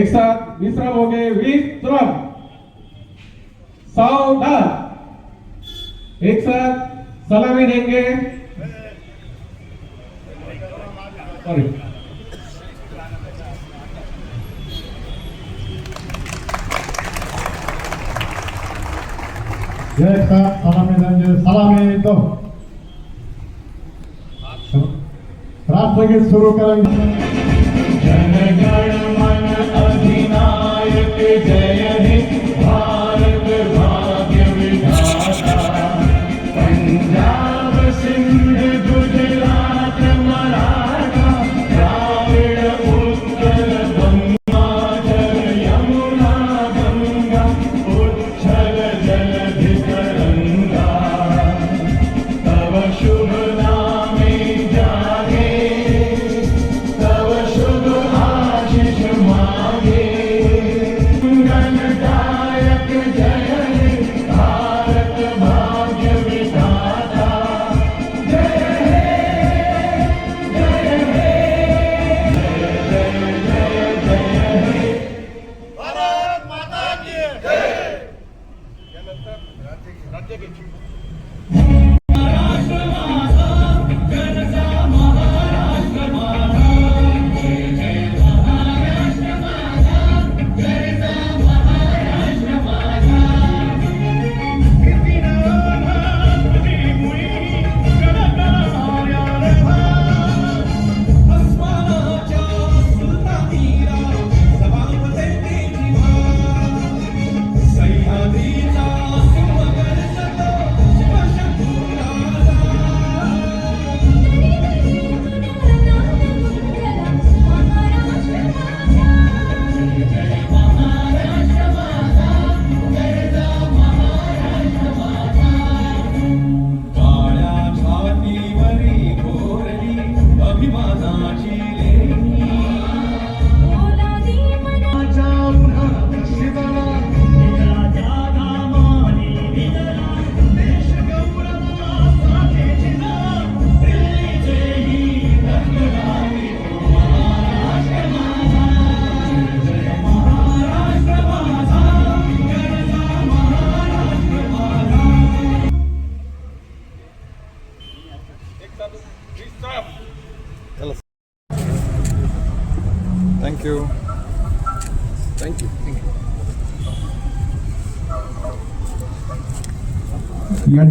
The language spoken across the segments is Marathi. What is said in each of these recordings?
एक साथ विश्राम हो गए विश्राम सावधान। एक साथ सलामी देंगे। सॉरी एक सलामी देंगे। सलामी दो राष्ट्रगीत सुरू करेंगे। Bekle geçeyim.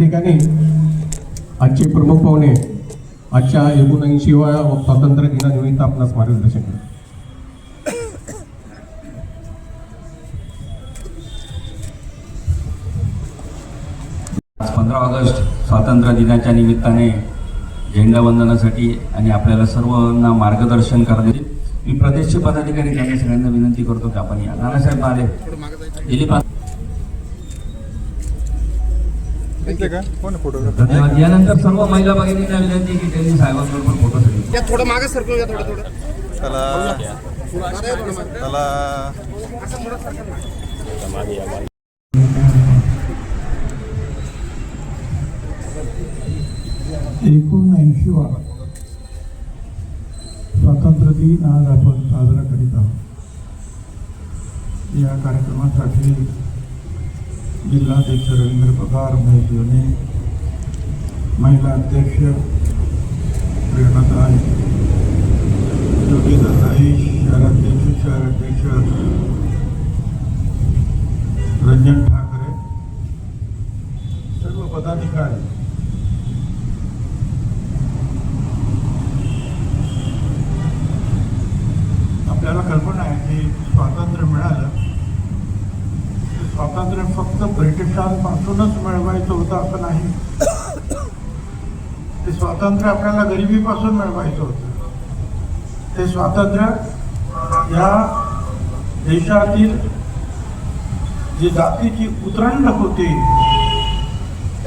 ठिकाणी आजचे प्रमुख पाहुणे आजच्या एकोणऐंशीव्या स्वातंत्र्य दिनानिमित्त आपणास मार्गदर्शन करा. पंधरा ऑगस्ट स्वातंत्र्य दिनाच्या निमित्ताने झेंडावंदनासाठी आणि आपल्याला सर्वांना मार्गदर्शन करण्यासाठी मी प्रदेशचे पदाधिकारी त्यांना सगळ्यांना विनंती करतो की आपण या. नानासाहेब मारे धन्यवाद यानंतर सर्व महिला भगिनींना विनंती की त्यांनी साहेबांबरोबर फोटो या थोडं मागे सरकून या थोडं थोडं. या. एकोणऐंशीवा स्वातंत्र्य दिन आज आपण साजरा करीत आहोत. या कार्यक्रमासाठी जिल्हाध्यक्ष रवींद्र पगार महेश योने महिला अध्यक्ष प्रेरणाताई योगीताई शहराध्यक्ष शहराध्यक्ष रंजन ठाकरे सर्व पदाधिकारी आपल्याला कल्पना आहे की स्वातंत्र्य मिळालं स्वातंत्र्य फक्त ब्रिटिशांपासूनच मिळवायचं होतं असं नाही. ते स्वातंत्र्य आपल्याला गरिबीपासून मिळवायचं होतं. ते स्वातंत्र्य या देशातील जी जातीची उतरंड होती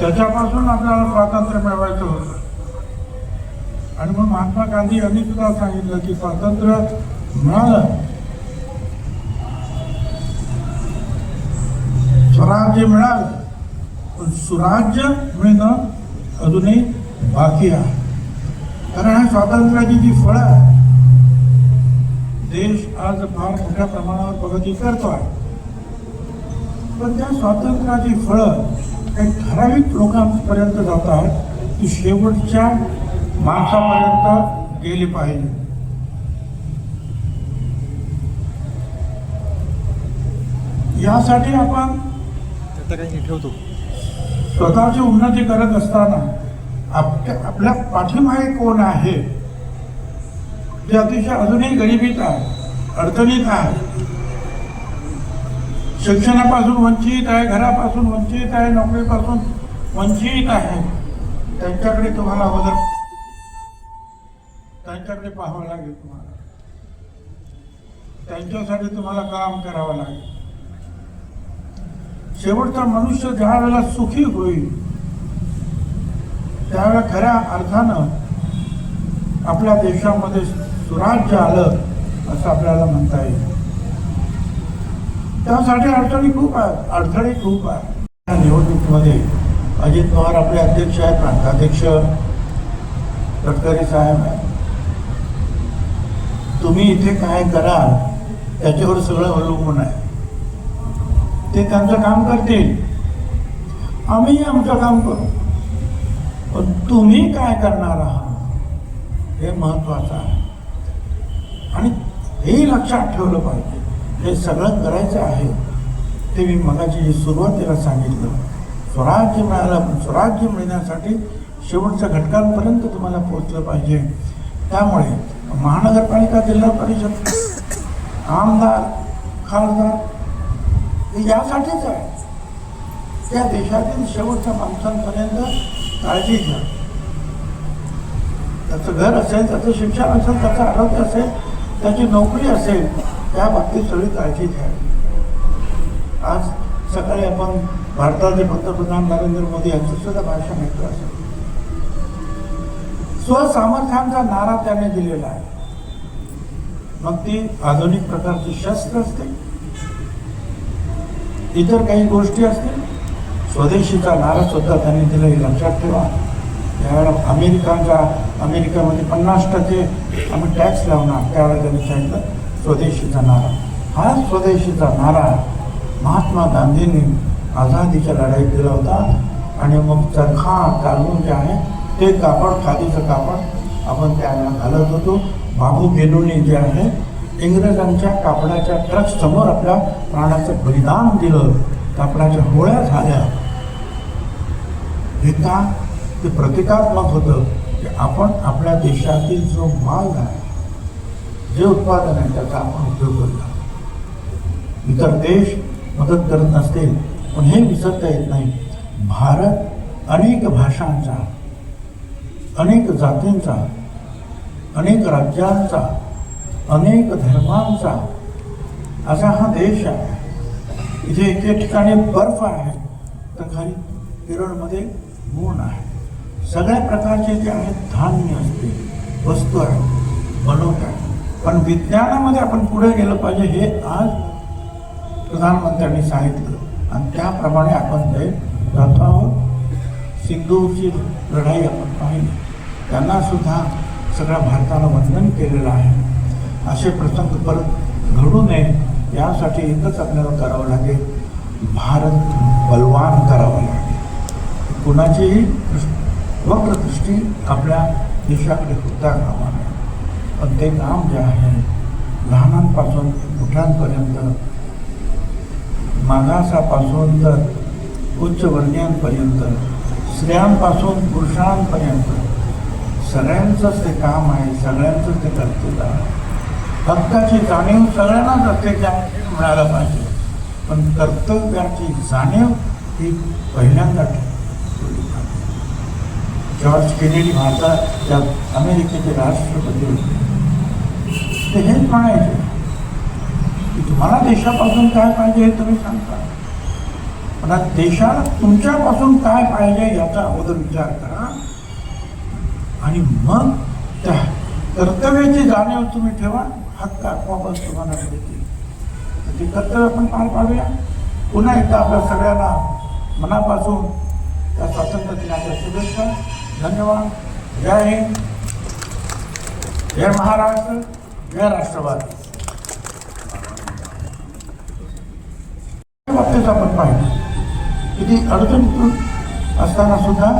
त्याच्यापासून आपल्याला स्वातंत्र्य मिळवायचं होतं. आणि मग महात्मा गांधी यांनी सुद्धा सांगितलं की स्वातंत्र्य मिळालं स्वराज्य मिळालं. पण सुराज्य मिळणं अजूनही बाकी आहे. कारण ह्या स्वातंत्र्याची जी फळं आहे देश आज फार मोठ्या प्रमाणावर प्रगती करतो आहे. पण त्या स्वातंत्र्याची फळं काही ठराविक लोकांपर्यंत जातात ती शेवटच्या माणसापर्यंत गेली पाहिजे. यासाठी आपण आता काही ठेवतो. स्वतःची उन्नती करत असताना आपल्या आपल्या पाठीमागे कोण आहे? जे अतिशय अजूनही गरिबीत आहे अडचणीत आहे. शिक्षणापासून वंचित आहे घरापासून वंचित आहे नोकरीपासून वंचित आहे. त्यांच्याकडे तुम्हाला अगोदर त्यांच्याकडे पाहावं लागेल तुम्हाला. त्यांच्यासाठी तुम्हाला काम करावं लागेल. शेवटचा मनुष्य ज्या वेळेला सुखी होईल त्यावेळेला खऱ्या अर्थानं आपल्या देशामध्ये सुराज्य आलं असं आपल्याला म्हणता येईल. त्यासाठी अडचणी खूप आहेत अडथळे खूप आहेत. या निवडणुकीमध्ये अजित पवार आपले अध्यक्ष आहेत प्रांताध्यक्ष गडकरी साहेब आहेत. तुम्ही इथे काय कराल त्याच्यावर सगळं अवलंबून आहे. ते त्यांचं काम करतील. आम्ही आमचं काम करू. पण तुम्ही काय करणार आहात? हे महत्वाचं आहे. आणि हे लक्षात ठेवलं पाहिजे. हे सगळं करायचं आहे. ते मी मगाची सुरुवातीला सांगितलं. स्वराज्य मिळालं पण स्वराज्य मिळण्यासाठी शेवटच्या घटकांपर्यंत तुम्हाला पोहोचलं पाहिजे. त्यामुळे महानगरपालिका जिल्हा परिषद आमदार खासदार हे यासाठीच आहे. त्या देशातील शेवटच्या माणसांपर्यंत काळजी घ्या. त्याचं घर असेल त्याचं शिक्षण असेल त्याचं आरोग्य असेल त्याची नोकरी असेल त्या बाबतीत सगळी काळजी घ्या. आज सकाळी आपण भारताचे पंतप्रधान नरेंद्र मोदी यांचं सुद्धा भाषण ऐकलं असेल. स्वसामर्थ्यांचा नारा त्याने दिलेला आहे. मग ती आधुनिक प्रकारची शस्त्र असते. इतर काही गोष्टी असतील स्वदेशीचा नारा सुद्धा त्यांनी दिला हे लक्षात ठेवा. त्यावेळेला अमेरिकांचा अमेरिकेमध्ये पन्नास टक्के आम्ही टॅक्स लावणार त्यावेळेला त्यांनी सांगितलं स्वदेशीचा नारा. हा स्वदेशीचा नारा महात्मा गांधींनी आझादीच्या लढाईत दिला होता. आणि मग चरखा चालवून जे आहे ते कापड खादीचं कापड आपण त्याला घालत होतो. बाबू गेलोनी जे आहे इंग्रजांच्या कापडाच्या ट्रक समोर आपल्या प्राणाचं बलिदान दिलं. कापडाच्या होळ्या झाल्या. हे का? ते प्रतिकात्मक होतं की आपण आपल्या देशातील जो माल आहे जे उत्पादन आहे त्याचा आपण उपयोग करूया इतर देश मदत करत नसतील पण हे विसरता येत नाही. भारत अनेक भाषांचा अनेक जातींचा अनेक राज्यांचा अनेक धर्मांचा असा हा देश आहे. इथे एके ठिकाणी बर्फ आहे तर खाली केरळमध्ये ऊन आहे. सगळ्या प्रकारचे जे आहेत धान्य असते वस्तू आहे बनवत आहे पण विज्ञानामध्ये आपण पुढे गेलं पाहिजे हे आज प्रधानमंत्र्यांनी सांगितलं. आणि त्याप्रमाणे आपण ते जातो आहोत. सिंधूची लढाई आपण पाहिली. त्यांना सुद्धा सगळ्या भारताला वंदन केलेलं आहे. असे प्रसंग परत घडू नये यासाठी एकच आपल्याला करावं लागेल भारत बलवान करावा लागेल. कुणाचीही वक्रदृष्टी आपल्या देशाकडे होता कामा नये. पण ते काम जे आहे लहानांपासून मोठ्यांपर्यंत मागासापासून तर उच्चवर्णीयांपर्यंत स्त्रियांपासून पुरुषांपर्यंत सगळ्यांचंच ते काम आहे सगळ्यांचंच ते कर्तव्य आहे. हक्काची जाणीव सगळ्यांनाच प्रत्येक मिळायला पाहिजे. पण कर्तव्याची जाणीव ही पहिल्यांदा जॉर्ज केनेडी भारता त्या अमेरिकेचे राष्ट्रपती होते. ते हेच म्हणायचे की तुम्हाला देशापासून काय पाहिजे हे तुम्ही सांगता. पण आता देशाला तुमच्यापासून काय पाहिजे याचा अगोदर विचार करा. आणि मग त्या कर्तव्याची जाणीव तुम्ही ठेवा. हक्का कॉमर्स तुम्हाला मिळतील म्हणजे कर्तव्य आपण पार पाडूया पुन्हा एकदा आपल्या सगळ्यांना मनापासून त्या स्वातंत्र्य दिनाच्या शुभेच्छा. धन्यवाद. जय हिंद. जय महाराष्ट्र. जय राष्ट्रवादी. बाबतीत आपण पाहिजे किती अडचण असताना सुद्धा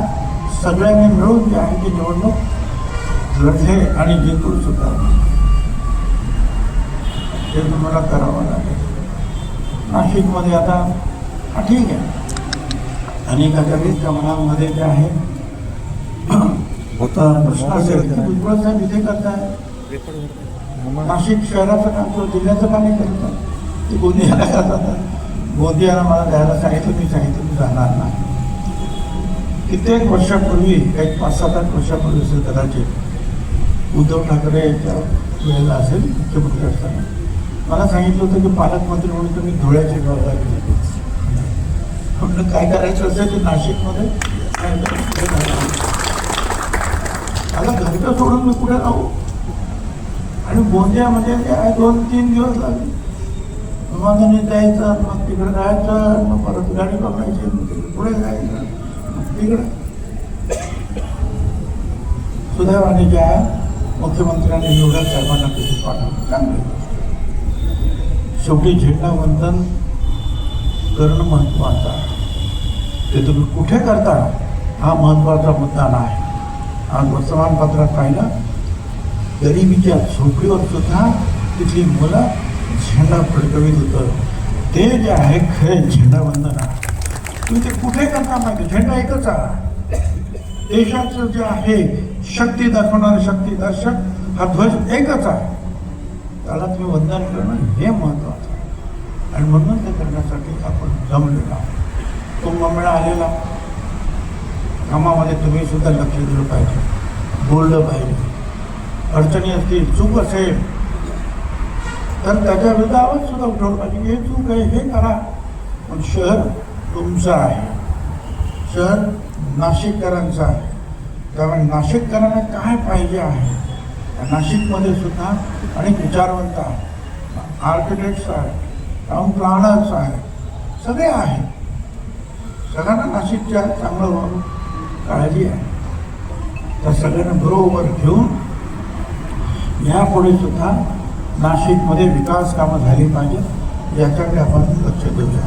सगळ्यांनी मिळून जे आहे ते निवडणूक लढले आणि जिंकून सुद्धा. ते तुम्हाला करावं लागेल. नाशिकमध्ये आता हा ठीक आहे. अनेकाच्या वीसच्या मनामध्ये जे आहे भुजबळ साहेब इथे करताय. नाशिक शहराचं काम जिल्ह्याचं काम नाही करतात ते गोंदियाला जातात. गोंदियाला मला द्यायला सांगितलं मी सांगितलं मी जाणार नाही. कित्येक वर्षापूर्वी एक पाच सात आठ वर्षापूर्वी असेल कदाचित उद्धव ठाकरे याच्या वेळेला असेल मुख्यमंत्री असताना. मला सांगितलं होतं की पालकमंत्री म्हणून तुम्ही धुळ्याची जबाबदारी घेतली. काय करायचं असेल ते नाशिकमध्ये? काय मला घरचं सोडून मी कुठे राहू? आणि गोंदियामध्ये जे दोन तीन दिवस लागले विमानाने जायचं मग तिकडे राहायचं मग परत गाडी पकडायची मग तिकडे पुढे जायचं मग तिकडे. सुदैवाने ज्या मुख्यमंत्र्यांनी एवढ्या साहेबांना तिथे पाठवलं? चांगले. शेवटी झेंडावंदन करणं महत्त्वाचं आहे. ते तुम्ही कुठे करता? हा महत्त्वाचा मुद्दा नाही. आज वर्तमानपत्रात पाहिलं गरिबीच्या झोपडीवर सुद्धा तिथली मुलं झेंडा फडकवीत होतं. ते जे आहे खरे झेंडावंदन आहे. तुम्ही ते कुठे करता माहिती? झेंडा एकच आहे. देशाचं जे आहे शक्ती दाखवणारे शक्ती दर्शक हा ध्वज एकच आहे. त्याला तुम्ही वंदन करणं हे महत्त्वाचं आहे. आणि म्हणून ते करण्यासाठी आपण जमलेलो आहोत. कुंभमेळा आलेला. कामामध्ये तुम्ही सुद्धा लक्ष दिलं पाहिजे. बोललं पाहिजे. अडचणी असतील चूक असेल तर त्याच्या विरुद्ध आवाज सुद्धा उठवलं पाहिजे. हे चूक आहे हे करा. पण शहर तुमचं आहे. शहर नाशिककरांचं आहे. त्यामुळे नाशिककरांना काय पाहिजे आहे? नाशिकमध्ये सुद्धा अनेक विचारवंत आहेत. आर्किटेक्ट्स आहेत टाउन प्लॅनर्स आहेत सगळे आहेत. सगळ्यांना नाशिकच्या चांगलं व्हावं काळजी आहे. त्या सगळ्यांना बरोबर घेऊन यापुढे सुद्धा नाशिकमध्ये विकास कामं झाली पाहिजेत याच्याकडे आपण लक्ष देऊया.